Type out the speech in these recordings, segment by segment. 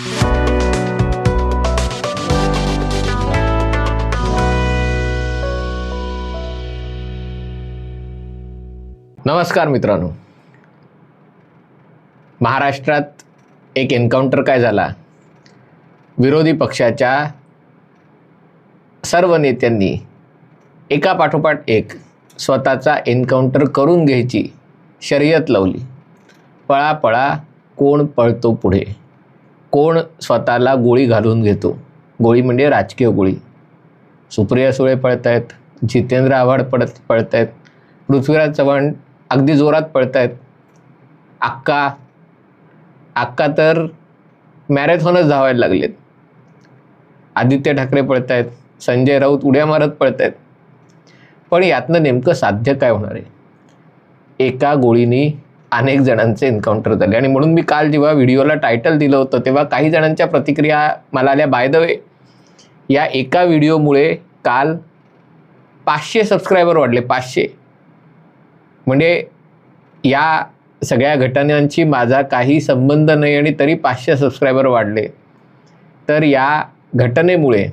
नमस्कार मित्रांनो. महाराष्ट्रात एक एन्काउंटर काय झाला? विरोधी पक्षाच्या सर्व नेत्यांनी एका पाठोपाठ एक स्वतःचा एन्काउंटर करून घ्यायची शर्यत लावली. पळापळा कोण पळतो पुढे? कोण स्वतःला गोळी घालून घेतो? गोळी म्हणजे राजकीय गोळी. सुप्रिया सुळे पळत आहेत जितेंद्र आव्हाड पडत पळत आहेत पृथ्वीराज चव्हाण अगदी जोरात पळत आहेत अक्का अक्का तर मॅरेथॉनच धावायला लागलेत. आदित्य ठाकरे पळत आहेत संजय राऊत उड्या मारत पळत आहेत पण यातनं नेमकं साध्य काय होणार आहे? एका गोळीनी अनेक जणांचे एन्काउंटर झाले. आणि म्हणून मी काल जेव्हा व्हिडिओला टायटल दिलं होतं तेव्हा काही जणांच्या प्रतिक्रिया मला आल्या. बाय द वे या एका व्हिडिओमुळे काल पाचशे सबस्क्रायबर वाढले पाचशे. म्हणजे या सगळ्या घटनांची माझा काही संबंध नाही आणि तरी पाचशे सबस्क्रायबर वाढले. तर या घटनेमुळे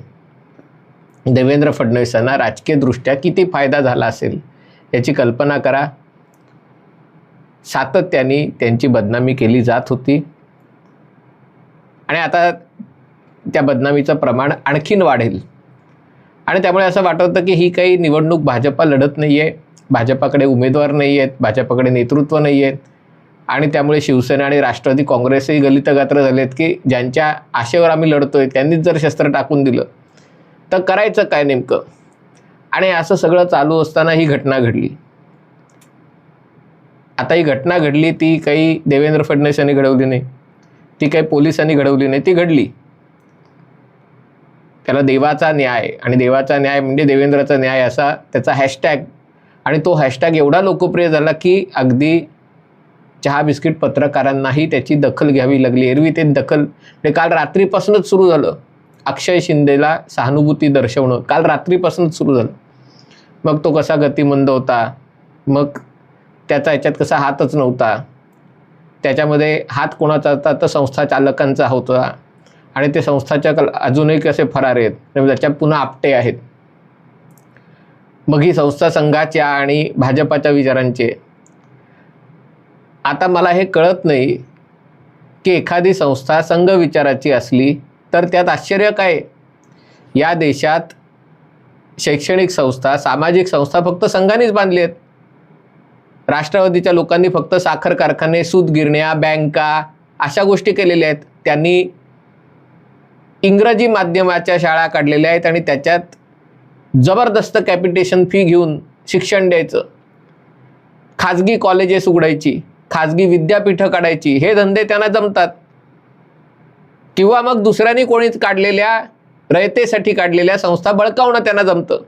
देवेंद्र फडणवीसांना राजकीयदृष्ट्या किती फायदा झाला असेल याची कल्पना करा. सातत्याने त्यांची बदनामी केली जात होती. आणि आता त्या बदनामीचं प्रमाण आणखीन वाढेल. आणि त्यामुळे असं वाटतं की ही काही निवडणूक भाजपा लढत नाही आहे भाजपाकडे उमेदवार नाही आहेत भाजपाकडे नेतृत्व नाही आहेत आणि त्यामुळे शिवसेना आणि राष्ट्रवादी काँग्रेसही गलितगात्र झालेत की ज्यांच्या आशेवर आम्ही लढतोय त्यांनीच जर शस्त्र टाकून दिलं तर करायचं काय नेमकं? आणि असं सगळं चालू असताना ही घटना घडली. आता ही घटना घडली ती काही देवेंद्र फडणवीस यांनी घडवली नाही. ती काही पोलिसांनी घडवली नाही ती घडली. त्याला देवाचा न्याय आणि देवाचा न्याय म्हणजे देवेंद्रचा न्याय असा त्याचा हॅशटॅग आणि तो हॅशटॅग एवढा लोकप्रिय झाला की अगदी चहा बिस्किट पत्रकारांनाही त्याची दखल घ्यावी लागली. एरवी ते दखल म्हणजे काल रात्रीपासूनच सुरू झालं. अक्षय शिंदेला सहानुभूती दर्शवणं काल रात्रीपासूनच सुरू झालं. मग तो कसा गतिमंद होता? मग त्याचा याच्यात कसा हातच नव्हता. त्याच्यामध्ये हात कोणाचा होता? तर संस्था चालकांचा होता. आणि ते संस्थाच्या कल अजूनही कसे फरार आहेत? त्याच्या त्याच्यात पुन्हा आपटे आहेत. मग ही संस्था संघाच्या आणि भाजपाच्या विचारांचे. आता मला हे कळत नाही की एखादी संस्था संघ विचाराची असली तर त्यात आश्चर्य काय? या देशात शैक्षणिक संस्था सामाजिक संस्था फक्त संघानेच बांधली आहेत. राष्ट्रवादीच्या लोकांनी फक्त साखर कारखाने सूत गिरण्या बँका अशा गोष्टी केलेल्या आहेत. त्यांनी इंग्रजी माध्यमाच्या शाळा काढलेल्या आहेत आणि त्याच्यात जबरदस्त कॅपिटेशन फी घेऊन शिक्षण द्यायचं. खाजगी कॉलेजेस उघडायची खाजगी विद्यापीठं काढायची हे धंदे त्यांना जमतात. किंवा मग दुसऱ्यांनी कोणीच काढलेल्या रयतेसाठी काढलेल्या संस्था बळकावणं त्यांना जमतं.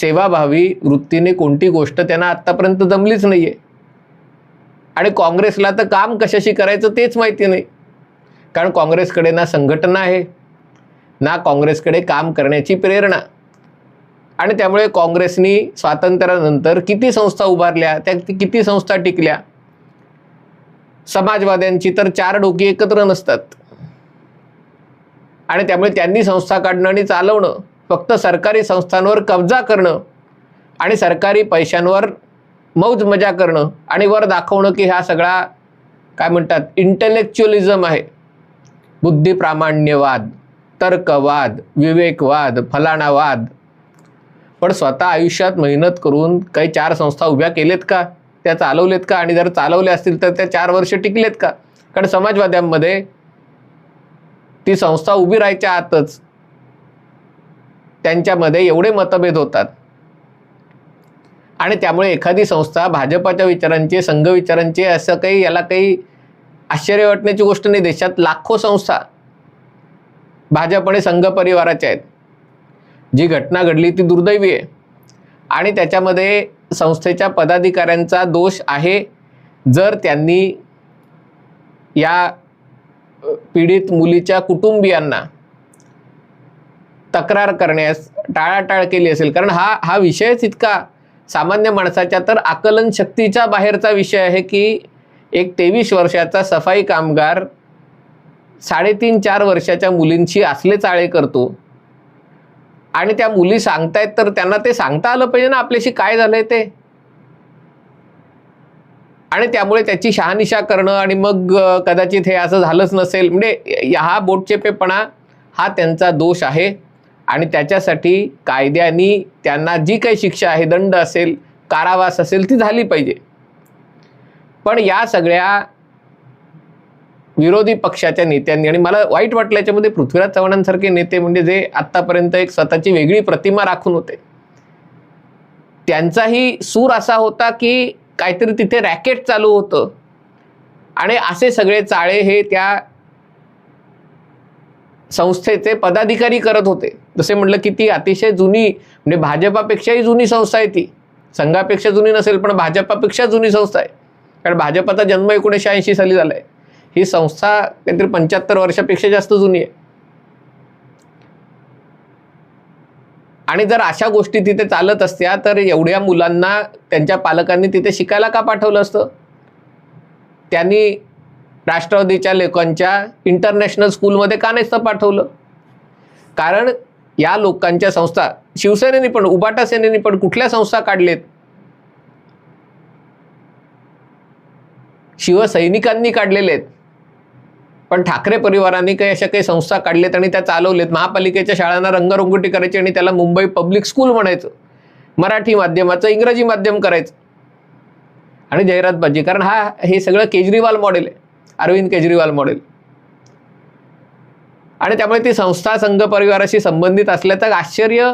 सेवाभावी वृत्तीने कोणती गोष्ट त्यांना आत्तापर्यंत जमलीच नाही आहे आणि काँग्रेसला तर काम कशाशी करायचं तेच माहिती नाही. कारण काँग्रेसकडे ना संघटना आहे ना काँग्रेसकडे काम करण्याची प्रेरणा. आणि त्यामुळे काँग्रेसनी स्वातंत्र्यानंतर किती संस्था उभारल्या त्या किती संस्था टिकल्या? समाजवाद्यांची तर चार डोकी एकत्र नसतात. आणि त्यामुळे त्यांनी संस्था काढणं आणि चालवणं फक्त सरकारी संस्थांवर कब्जा करणं आणि सरकारी पैशांवर मौज मजा करणं आणि वर दाखवणं की हा सगळा काय म्हणतात इंटेलेक्च्युअलिझम आहे. बुद्धिप्रामाण्यवाद तर्कवाद विवेकवाद फलाणावाद. पण स्वतः आयुष्यात मेहनत करून काही चार संस्था उभ्या केलेत का? त्या चालवलेत का? आणि जर चालवल्या असतील तर त्या चार वर्ष टिकलेत का? कारण समाजवाद्यांमध्ये ती संस्था उभी राहायच्या आतच त्यांच्यामध्ये एवढे मतभेद होतात. आणि त्यामुळे एखादी संस्था भाजपाच्या विचारांचे संघ विचारांचे असं काही याला काही आश्चर्य वाटण्याची गोष्ट नाही. देशात लाखो संस्था भाजप आणि संघ परिवाराच्या आहेत. जी घटना घडली ती दुर्दैवी आहे. आणि त्याच्यामध्ये संस्थेच्या पदाधिकाऱ्यांचा दोष आहे. जर त्यांनी या पीडित मुलीच्या कुटुंबियांना तक्रार करण्यास टाळाटाळ केली असेल. कारण हा हा विषयच इतका सामान्य माणसाच्या तर आकलन शक्तीच्या बाहेरचा विषय आहे की एक तेवीस वर्षाचा सफाई कामगार साडेतीन चार वर्षाच्या मुलींशी असले चाळे करतो. आणि त्या मुली सांगतायत तर त्यांना ते सांगता आलं पाहिजे ना आपल्याशी काय झालंय ते. आणि त्यामुळे त्याची शहानिशा करणं आणि मग कदाचित हे असं झालंच नसेल. म्हणजे हा बोटचेपेपणा हा त्यांचा दोष आहे. आणि त्याच्यासाठी कायद्याने त्यांना जी काही शिक्षा आहे दंड असेल कारावास असेल ती झाली पाहिजे. पण या सगळ्या विरोधी पक्षाच्या नेत्यांनी आणि मला वाईट वाटलं याच्यामध्ये पृथ्वीराज चव्हाणांसारखे नेते म्हणजे जे आत्तापर्यंत एक स्वतःची वेगळी प्रतिमा राखून होते. त्यांचाही सूर असा होता की काहीतरी तिथे रॅकेट चालू होतं. आणि असे सगळे चाळे हे त्या संस्थेचे पदाधिकारी करत होते. जसे म्हटलं की ती अतिशय जुनी म्हणजे भाजपापेक्षाही जुनी संस्था आहे ती. संघापेक्षा जुनी नसेल पण भाजपापेक्षा जुनी संस्था आहे. कारण भाजपाचा जन्म एकोणीसशे ऐंशी साली झाला आहे ही संस्था काहीतरी पंच्याहत्तर वर्षापेक्षा जास्त जुनी आहे. आणि जर अशा गोष्टी तिथे चालत असत्या तर एवढ्या मुलांना त्यांच्या पालकांनी तिथे शिकायला का पाठवलं असतं? त्यांनी राष्ट्रवादीच्या लेखांच्या इंटरनॅशनल स्कूलमध्ये का नाही पाठवलं? कारण या लोकांच्या संस्था शिवसेनेने पण उबाटा सेनेने पण कुठल्या संस्था काढलेत? शिवसैनिकांनी काढलेले आहेत पण ठाकरे परिवारांनी काही अशा काही संस्था काढल्यात आणि त्या चालवलेत. महापालिकेच्या शाळांना रंगरंगोटी करायची आणि त्याला मुंबई पब्लिक स्कूल म्हणायचं. मराठी माध्यमाचं इंग्रजी माध्यम करायचं. आणि जाहिरातबाजी कारण हा हे सगळं केजरीवाल मॉडेल आहे. अरविंद केजरीवाल मॉडेल. आणि त्यामुळे ती संस्था संघ परिवाराशी संबंधित असल्याचं आश्चर्य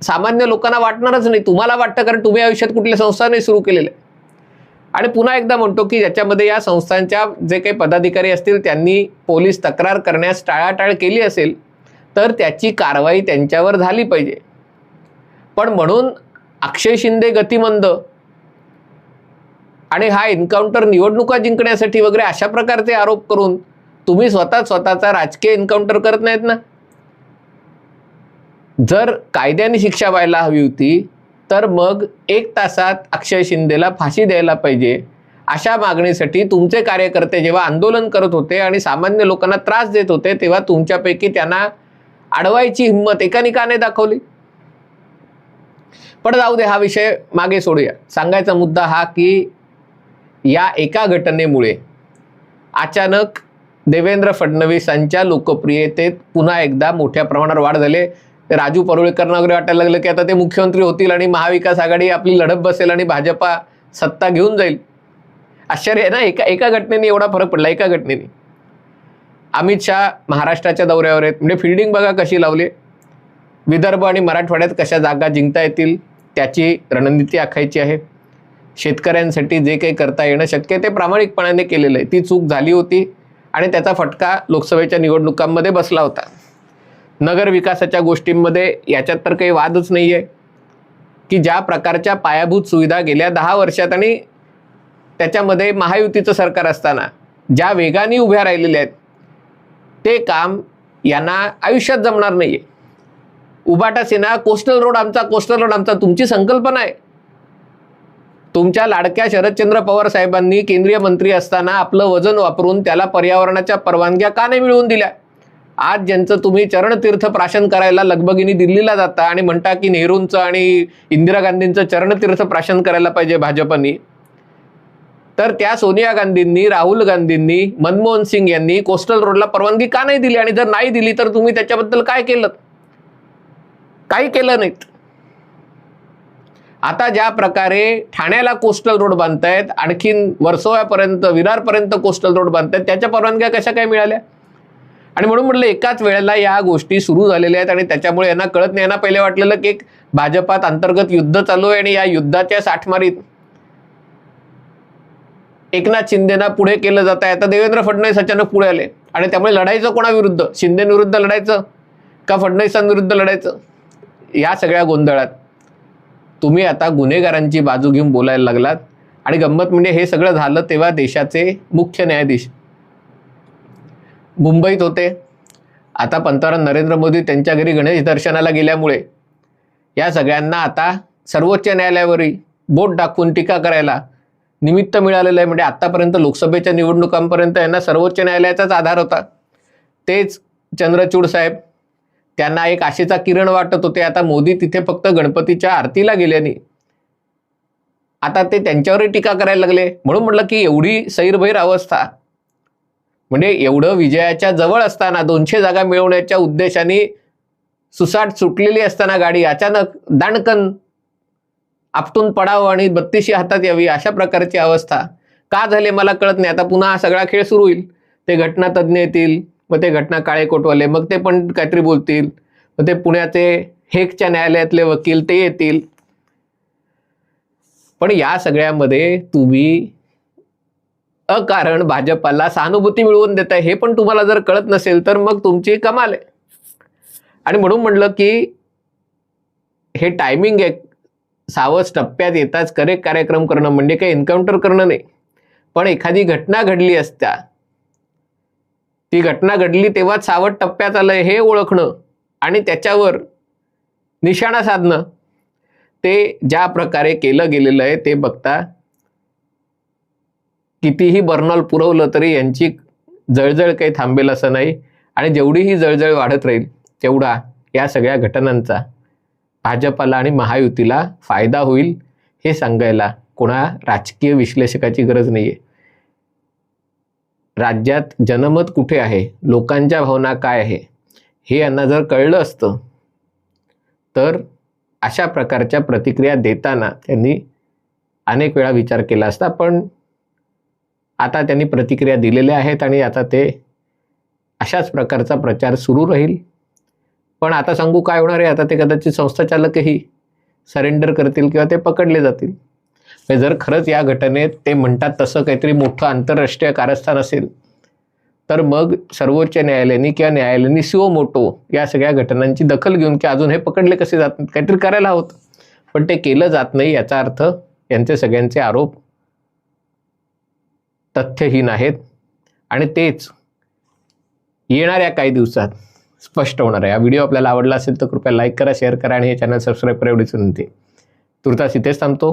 सामान्य लोकांना वाटणारच नाही. तुम्हाला वाटतं कारण तुम्ही आयुष्यात कुठल्या संस्था नाही सुरू केलेल्या आणि पुन्हा एकदा म्हणतो की याच्यामध्ये या संस्थांच्या जे काही पदाधिकारी असतील त्यांनी पोलीस तक्रार करण्यास टाळाटाळ केली असेल तर त्याची कारवाई त्यांच्यावर झाली पाहिजे. पण म्हणून अक्षय शिंदे गतिमंद आणि हा एन्काउंटर निवडणुका जिंकण्यासाठी वगैरे अशा प्रकारचे आरोप करून तुम्ही स्वतः स्वतःचा राजकीय एन्काउंटर करत नाहीत ना. जर कायद्याने शिक्षा व्हायला हवी होती तर मग एक तासात अक्षय शिंदेला फाशी द्यायला पाहिजे. अशा मागणीसाठी तुमचे कार्यकर्ते जेव्हा आंदोलन करत होते आणि सामान्य लोकांना त्रास देत होते तेव्हा तुमच्यापैकी त्यांना अडवायची हिंमत एकाने का नाही दाखवली. पण जाऊ दे हा विषय मागे सोडूया. सांगायचा मुद्दा हा की या एका घटनेमुळे अचानक देवेंद्र फडणवीसांच्या लोकप्रियतेत पुन्हा एकदा मोठ्या प्रमाणावर वाढ झाले. राजू परुळेकरांना वगैरे वाटायला लागलं की आता ते मुख्यमंत्री होतील आणि महाविकास आघाडी आपली लढत बसेल आणि भाजपा सत्ता घेऊन जाईल. आश्चर्य आहे ना एका एका घटनेने एवढा फरक पडला एका घटनेने. अमित शहा महाराष्ट्राच्या दौऱ्यावर आहेत. म्हणजे फिल्डिंग बघा कशी लावली. विदर्भ आणि मराठवाड्यात कशा जागा जिंकता येतील त्याची रणनीती आखायची आहे. शेतकऱ्यांसाठी जे काही करता येणं शक्य ते प्रामाणिकपणाने केलेलं आहे. ती चूक झाली होती. आणि त्याचा फटका लोकसभेच्या निवडणुकांमध्ये बसला होता. नगर विकासाच्या गोष्टींमध्ये याच्यात तर काही वादच नाही आहे की ज्या प्रकारच्या पायाभूत सुविधा गेल्या दहा वर्षात आणि त्याच्यामध्ये महायुतीचं सरकार असताना ज्या वेगाने उभ्या राहिलेल्या आहेत ते काम यांना आयुष्यात जमणार नाही आहे उबाटा सेना कोस्टल रोड आमचा कोस्टल रोड आमचा तुमची संकल्पना आहे. तुमच्या लाडक्या शरदचंद्र पवार साहेबांनी केंद्रीय मंत्री असताना आपलं वजन वापरून त्याला पर्यावरणाच्या परवानग्या का नाही मिळवून दिल्या? आज ज्यांचं तुम्ही चरणतीर्थ प्राशन करायला लगबगिनी दिल्लीला जाता आणि म्हणता की नेहरूंचं आणि इंदिरा गांधींचं चरणतीर्थ प्राशन करायला पाहिजे भाजपनी तर त्या सोनिया गांधींनी राहुल गांधींनी मनमोहन सिंग यांनी कोस्टल रोडला परवानगी का नाही दिली? आणि जर नाही दिली तर तुम्ही त्याच्याबद्दल काय केलं? काही केलं नाहीत. आता ज्या प्रकारे ठाण्याला कोस्टल रोड बांधतायत आणखीन वर्सोव्यापर्यंत विरारपर्यंत कोस्टल रोड बांधतायत त्याच्या परवानग्या कशा काय मिळाल्या? आणि म्हणून म्हटलं एकाच वेळेला या गोष्टी सुरू झालेल्या आहेत आणि त्याच्यामुळे यांना कळत नाही. यांना पहिले वाटलेलं की एक भाजपात अंतर्गत युद्ध चालू आहे आणि या युद्धाच्या साठमारीत एकनाथ शिंदेना पुढे केलं जात आहे. आता देवेंद्र फडणवीस अचानक पुढे आले. आणि त्यामुळे लढायचं कोणाविरुद्ध शिंदेविरुद्ध लढायचं? का फडणवीसांविरुद्ध लढायचं? या सगळ्या गोंधळात. तुम्ही आता गुन्हेगारांची बाजू घेऊन बोलायला लागलात. आणि गंमत म्हणजे हे सगळं झालं तेव्हा देशाचे मुख्य न्यायाधीश मुंबईत होते. आता पंतप्रधान नरेंद्र मोदी त्यांच्या घरी गणेश दर्शनाला गेल्यामुळे या सगळ्यांना आता सर्वोच्च न्यायालयावरही बोट दाखवून टीका करायला निमित्त मिळालेलं आहे. म्हणजे आत्तापर्यंत लोकसभेच्या निवडणुकांपर्यंत यांना सर्वोच्च न्यायालयाचाच आधार होता. तेच चंद्रचूड साहेब त्यांना एक आशेचा किरण वाटत होते. आता मोदी तिथे फक्त गणपतीच्या आरतीला गेल्याने आता ते त्यांच्यावरही टीका करायला लागले. म्हणून म्हटलं की एवढी सैरभैर अवस्था. म्हणजे एवढं विजयाच्या जवळ असताना दोनशे जागा मिळवण्याच्या उद्देशाने सुसाट सुटलेली असताना गाडी अचानक दाणकन आपटून पडावं आणि बत्तीशी हातात यावी अशा प्रकारची अवस्था. का झाले मला कळत नाही. आता पुन्हा हा सगळा खेळ सुरू होईल. ते घटना तज्ज्ञ येतील. मग ते घटना काळे कोटवाले मग ते पण काहीतरी बोलतील. मग ते पुण्याचे हेकच्या न्यायालयातले वकील ते येतील. पण या सगळ्यामध्ये तुम्ही अकारण भाजपाला सहानुभूती मिळवून देत आहे हे पण तुम्हाला जर कळत नसेल तर मग तुमची कमाल आहे. आणि म्हणून म्हणलं की हे टायमिंग आहे. सावज टप्प्यात येताच करेक्ट कार्यक्रम करणं म्हणजे काही एन्काउंटर करणं नाही. पण एखादी घटना घडली असत्या ती घटना घडली तेव्हा सावध टप्प्यात आलं हे ओळखणं आणि त्याच्यावर निशाणा साधणं. ते ज्या प्रकारे केलं गेलेलं आहे ते बघता कितीही बर्नॉल पुरवलं तरी यांची जळजळ काही थांबेल असं नाही. आणि जेवढी ही जळजळ वाढत राहील तेवढा या सगळ्या घटनांचा भाजपाला आणि महायुतीला फायदा होईल हे सांगायला कोणा राजकीय विश्लेषकाची गरज नाही आहे राज्यात जनमत कुठे आहे? लोकांच्या भावना काय आहे? हे यांना जर कळलं असतं तर अशा प्रकारच्या प्रतिक्रिया देताना त्यांनी अनेक वेळा विचार केला असता पण आता त्यांनी प्रतिक्रिया दिलेल्या आहेत आणि आता ते अशाच प्रकारचा प्रचार सुरू राहील. पण आता सांगू काय होणार आहे? आता ते कदाचित संस्थाचालकही सरेंडर करतील किंवा ते पकडले जातील. जर खरंच या घटनेत ते म्हणतात तसं काहीतरी मोठं आंतरराष्ट्रीय कारस्थान असेल तर मग सर्वोच्च न्यायालयाने किंवा न्यायालयाने सिओ मोटो या सगळ्या घटनांची दखल घेऊन की अजून हे पकडले कसे जात काहीतरी करायला हवं पण ते केलं जात नाही याचा अर्थ यांचे सगळ्यांचे आरोप तथ्यहीन आहेत. आणि तेच येणाऱ्या काही दिवसात स्पष्ट होणार आहे. हा व्हिडिओ आपल्याला आवडला असेल तर कृपया लाईक करा शेअर करा आणि हे चॅनल सबस्क्राईब करा एवढीच विनंती. तुर्तास इथेच थांबतो.